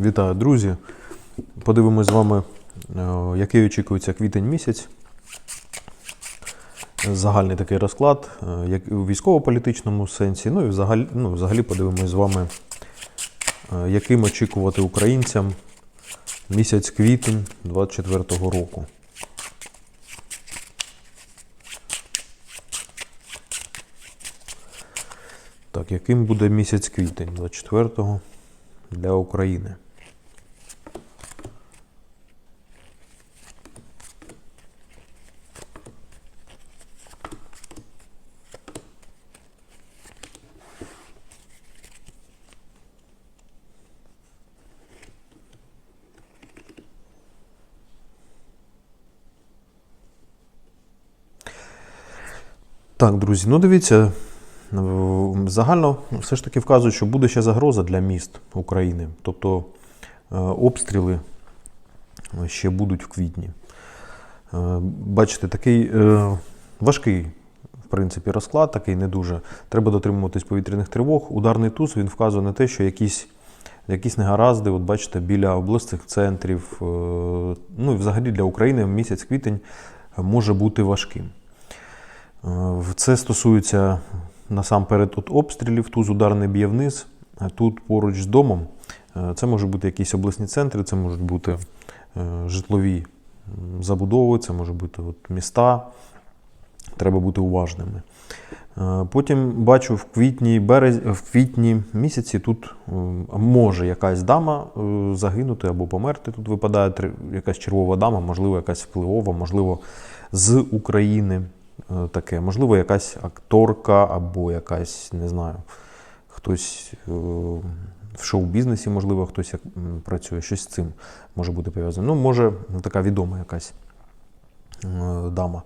Вітаю, друзі! Подивимось з вами, е, який очікується квітень місяць. Загальний такий розклад, е, як у військово-політичному сенсі. Ну і взагалі, ну, взагалі подивимось з вами, е, яким очікувати українцям місяць квітень 2024 року. Так, яким буде місяць квітень 24-го для України? Так, друзі, ну дивіться, е, загально все ж таки вказують, що буде ще загроза для міст України. Тобто е, обстріли ще будуть в квітні. Е, Бачите, такий е, важкий, в принципі, розклад, такий не дуже. Треба дотримуватись повітряних тривог. Ударний туз він вказує на те, що якісь, якісь негаразди, от бачите, біля обласних центрів, е, ну і взагалі для України місяць квітень може бути важким. Е, Це стосується насамперед от обстрілів, туз ударний б'є вниз, тут поруч з домом. Е, Це можуть бути якісь обласні центри, це можуть бути е, житлові забудови, це можуть бути от міста. Треба бути уважними. Потім бачу в квітні, берез... в квітні місяці тут може якась дама загинути або померти. Тут випадає якась червова дама, можливо, якась впливова, можливо, з України таке. Можливо, якась акторка або якась, не знаю, хтось е, в шоу-бізнесі, можливо, хтось працює, щось з цим може бути пов'язано. Ну, може, така відома якась е, дама.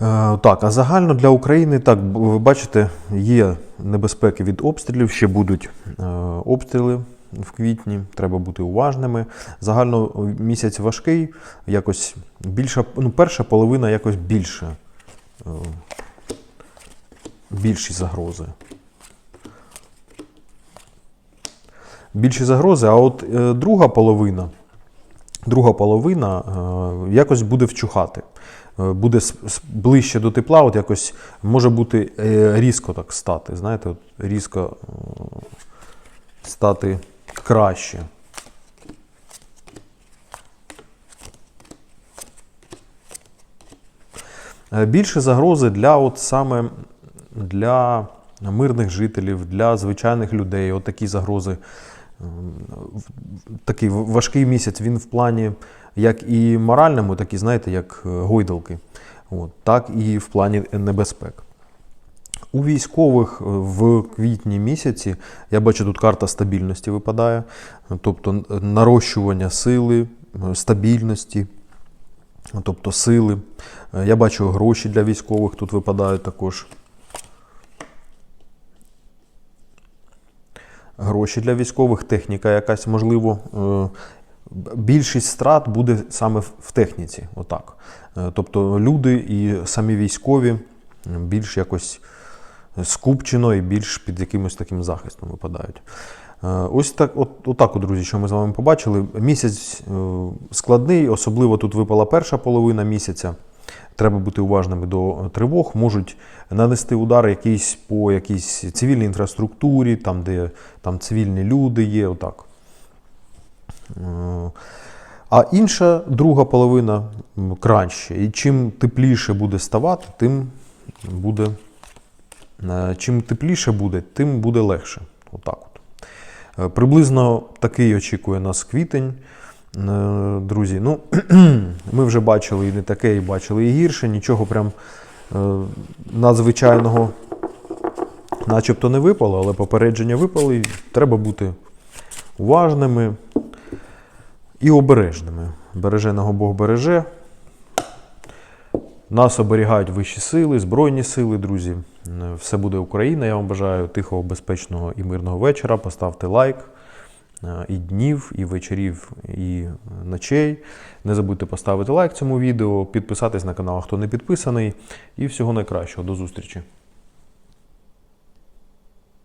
Е, Так, а загально для України, так, ви бачите, є небезпеки від обстрілів, ще будуть е, обстріли в квітні, треба бути уважними. Загально е, місяць важкий, якось більша, ну, перша половина якось більше. е, Більші загрози. Більші загрози, а от е, друга половина, друга половина якось буде вчухати. Буде ближче до тепла, от якось може бути різко так стати. Знаєте, от різко стати краще. Е, Більше загрози для от саме для мирних жителів, для звичайних людей. От такі загрози. Ем, Такий важкий місяць він в плані як і моральному, так і знаєте, як е, гойдалки. От, так і в плані небезпек. У військових е, в квітні місяці я бачу тут карта стабільності випадає, тобто нарощування сили, е, стабільності, тобто сили. Е, Я бачу гроші для військових тут випадають також. Гроші для військових, техніка якась, можливо. Більшість страт буде саме в техніці. Отак. Тобто люди і самі військові більш якось скупчено і більш під якимось таким захистом випадають. Е, Ось так, от, отак, от, друзі, що ми з вами побачили. Місяць е, складний, особливо тут випала перша половина місяця. Треба бути уважними до тривог. Можуть нанести удар якийсь по якійсь цивільній інфраструктурі, там, де там цивільні люди є. Отак. Е, А інша друга половина краще. І чим тепліше буде ставати, тим буде. Е, Чим тепліше буде, тим буде легше. Отак от. Е, Приблизно такий очікує нас квітень. Е, Друзі, ну, ми вже бачили і не таке, і бачили і гірше. Нічого прям надзвичайного начебто не випало, але попередження випали. і Треба бути уважними і обережними. Береженого Бог береже. Нас оберігають вищі сили, збройні сили, друзі. Е, Все буде Україна. Я вам бажаю тихого, безпечного і мирного вечора. Поставте лайк. е, І днів, і вечорів, і ночей. Не забудьте поставити лайк цьому відео, підписатись на канал, хто не підписаний. І всього найкращого. До зустрічі!